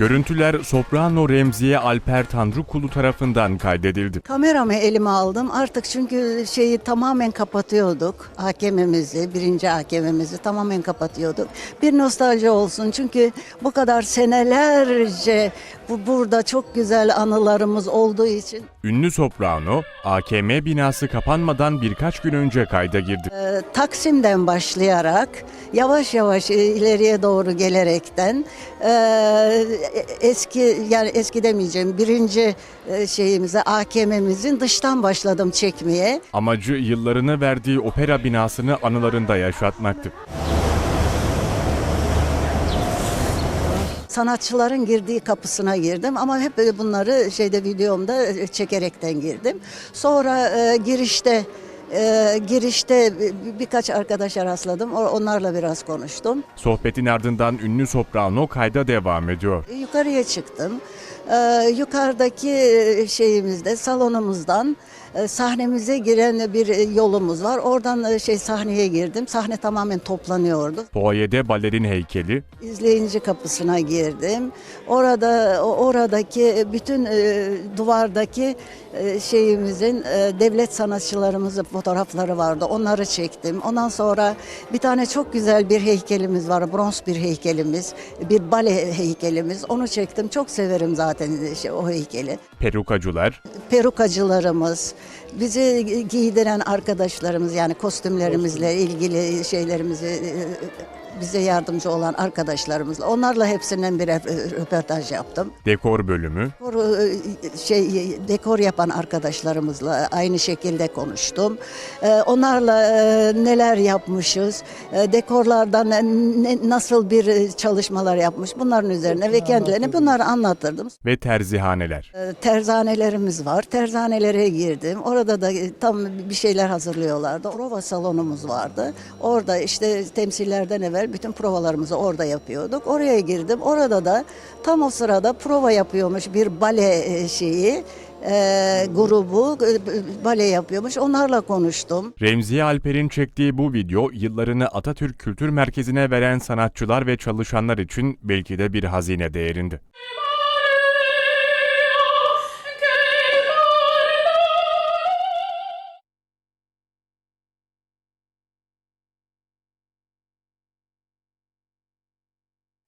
görüntüler soprano Remziye Alper Tanrıkulu tarafından kaydedildi. Kameramı elime aldım artık çünkü şeyi tamamen kapatıyorduk. Hakemimizi, birinci hakemimizi tamamen kapatıyorduk. Bir nostalji olsun çünkü bu kadar senelerce bu burada çok güzel anılarımız olduğu için Ünlü soprano, AKM binası kapanmadan birkaç gün önce kayda girdi. e, Taksim'den başlayarak yavaş yavaş ileriye doğru gelerekten e, eski yani eski demeyeceğim birinci e, şeyimize AKM'mizin dıştan başladım çekmeye. Amacı yıllarını verdiği opera binasını anılarında yaşatmaktı. sanatçıların girdiği kapısına girdim ama hep böyle bunları şeyde videomda e, çekerekten girdim. Sonra e, girişte e, girişte bir- birkaç arkadaşa rastladım. Onlarla biraz konuştum. Sohbetin ardından ünlü soprano kayda devam ediyor. E, Yukarıya çıktım. E, yukarıdaki e, şeyimizde salonumuzdan e, sahnemize giren bir e, yolumuz var. Oradan e, şey sahneye girdim. Sahne tamamen toplanıyordu. Foyede balerin heykeli, İzleyici kapısına girdim. Orada oradaki bütün e, duvardaki e, şeyimizin e, devlet sanatçılarımızın fotoğrafları vardı. Onları çektim. Ondan sonra bir tane çok güzel bir heykelimiz var. Bronz bir heykelimiz. Bir bale heykelimiz. Onu çektim. Çok severim zaten şey, o heykeli. perukacılar, Perukacılarımız, bizi giydiren arkadaşlarımız yani kostümlerimizle ilgili şeylerimizi e, bize yardımcı olan arkadaşlarımızla onlarla hepsinden bir rö- röportaj yaptım. dekor bölümü, Dekor, e, şey dekor yapan arkadaşlarımızla aynı şekilde konuştum. E, Onlarla e, neler yapmışız, e, dekorlardan nasıl bir e, çalışmalar yapmış bunların üzerine ve kendilerine bunları anlatırdım. ve terzihaneler. E, Terzanelerimiz var. Terzanelere girdim. Orada da e, tam bir şeyler hazırlıyorlardı. Prova salonumuz vardı. Orada işte temsillerden evvel bütün provalarımızı orada yapıyorduk. Oraya girdim. Orada da tam o sırada prova yapıyormuş bir bale e, şeyi e, grubu e, bale yapıyormuş. Onlarla konuştum. Remziye Alper'in çektiği bu video yıllarını Atatürk Kültür Merkezi'ne veren sanatçılar ve çalışanlar için belki de bir hazine değerinde.